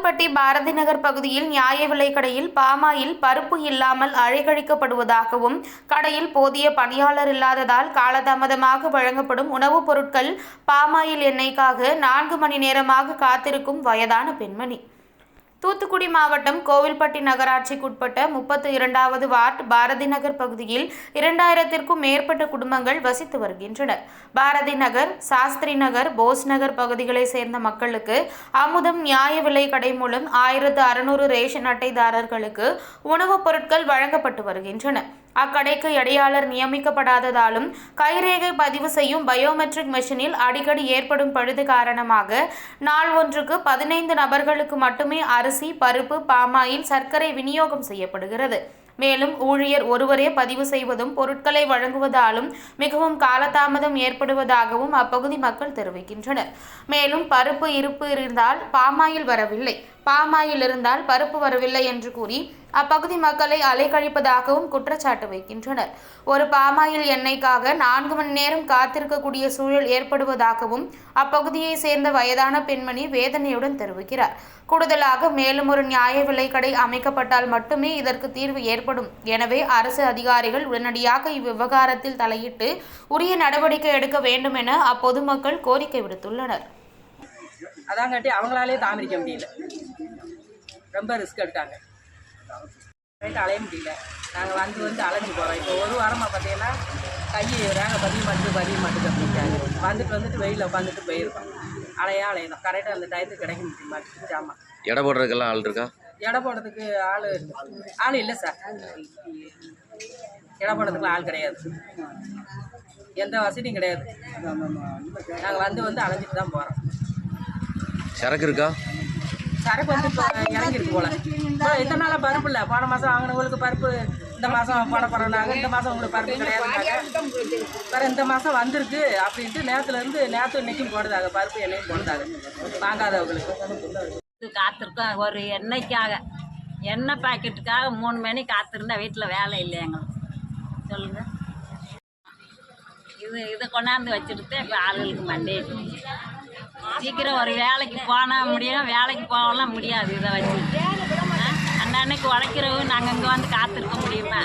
பாரதி நகர் பகுதியில் நியாய விலைக்கடையில் பாமாயில் பருப்பு இல்லாமல் அழைகழிக்கப்படுவதாகவும் கடையில் போதிய பணியாளர் இல்லாததால் காலதாமதமாக வழங்கப்படும் உணவுப் பொருட்கள் பாமாயில் எண்ணெய்க்காக நான்கு மணி நேரமாக காத்திருக்கும் வயதான பெண்மணி. தூத்துக்குடி மாவட்டம் கோவில்பட்டி நகராட்சிக்குட்பட்ட முப்பத்து இரண்டாவது வார்டு பாரதி நகர் பகுதியில் இரண்டாயிரத்திற்கும் மேற்பட்ட குடும்பங்கள் வசித்து வருகின்றனர். பாரதி நகர் சாஸ்திரி நகர் போஸ் நகர் பகுதிகளை சேர்ந்த மக்களுக்கு அமுதம் நியாய விலை கடை மூலம் ஆயிரத்து அறுநூறு ரேஷன் அட்டைதாரர்களுக்கு உணவுப் பொருட்கள் வழங்கப்பட்டு வருகின்றன. அக்கடைக்கு இடையாளர் நியமிக்கப்படாததாலும் கைரேகை பதிவு செய்யும் பயோமெட்ரிக் மெஷினில் அடிக்கடி ஏற்படும் பழுது காரணமாக நாள் ஒன்றுக்கு பதினைந்து நபர்களுக்கு மட்டுமே அரிசி பருப்பு பாமாயில் சர்க்கரை விநியோகம் செய்யப்படுகிறது. மேலும் ஊழியர் ஒருவரே பதிவு செய்வதும் பொருட்களை வழங்குவதாலும் மிகவும் காலதாமதம் ஏற்படுவதாகவும் அப்பகுதி மக்கள் தெரிவிக்கின்றனர். மேலும் பருப்பு இருப்பு இருந்தால் பாமாயில் வரவில்லை. பாமாயில் இருந்தால் பருப்பு வரவில்லை என்று கூறி அப்பகுதி மக்களை அலைக்கழிப்பதாகவும் குற்றச்சாட்டு வைக்கின்றனர். ஒரு பாமாயில் எண்ணெய்க்காக நான்கு மணி நேரம் காத்திருக்கக்கூடிய சூழல் ஏற்படுவதாகவும் அப்பகுதியை சேர்ந்த வயதான பெண்மணி வேதனையுடன் தெரிவிக்கிறார். கூடுதலாக மேலும் ஒரு நியாய விலைக்கடை அமைக்கப்பட்டால் மட்டுமே இதற்கு தீர்வு ஏற்படும். எனவே அரசு அதிகாரிகள் உடனடியாக இவ்விவகாரத்தில் தலையிட்டு உரிய நடவடிக்கை எடுக்க வேண்டும் என அப்பொதுமக்கள் கோரிக்கை விடுத்துள்ளனர். அதாங்காட்டி அவங்களாலே தாமரிக்க முடியல. ரொம்ப ரிஸ்க் எடுக்காங்க அலைய முடியல. நாங்கள் வந்து வந்து அலைஞ்சு போகிறோம் இப்போ ஒரு வாரமாக பார்த்தீங்கன்னா கை ரேங்க பதிய மாட்டுது பதிய மாட்டுது அப்படின்ட்டாங்க. வந்துட்டு வந்துட்டு வெயிலில் உட்காந்துட்டு போயிருக்கோம். அலையா அலையணும். கரெக்டாக அந்த டயத்துக்கு கிடைக்க முடிய மாட்டேங்குது ஜாமான். எடை போடுறதுக்கெல்லாம் ஆள் இருக்கா? எடை போடுறதுக்கு ஆள் ஆள் இல்லை சார். எடை போடுறதுக்குலாம் ஆள் கிடையாது. எந்த வசதியும் கிடையாது. நாங்கள் வந்து வந்து அலைஞ்சிட்டு தான் போகிறோம் சரக்கு இருக்கா? சரக்கு வந்து இப்போ இறங்கிருக்கு போல. இந்த நாளாக பருப்பு இல்லை? போன மாதம் வாங்கினவங்களுக்கு பருப்பு இந்த மாதம் போட போகிறோம்னாங்க இந்த மாதம் உங்களுக்கு பருப்பு கிடையாது வேறு இந்த மாதம் வந்திருக்கு அப்படின்ட்டு நேற்றுலேருந்து நேற்று இன்னைக்கும் போடுதாங்க பருப்பு எண்ணெயும் போடுதாங்க வாங்காதவங்களுக்கு. காத்திருக்கோம். ஒரு எண்ணெய்க்காக எண்ணெய் பாக்கெட்டுக்காக மூணு மணி காத்திருந்தா வீட்டில் வேலை இல்லை எங்களுக்கு? சொல்லுங்கள் இது இதை கொண்டாந்து வச்சுட்டு இப்போ ஆளுகளுக்கு மண்டே சீக்கிரம் ஒரு வேலைக்கு போனால் முடியும் வேலைக்கு போகலாம் முடியாது இதை வச்சுட்டு அன்னன்னைக்கு உழைக்கிறவங்க நாங்கள் இங்கே வந்து காத்திருக்க முடியுமா?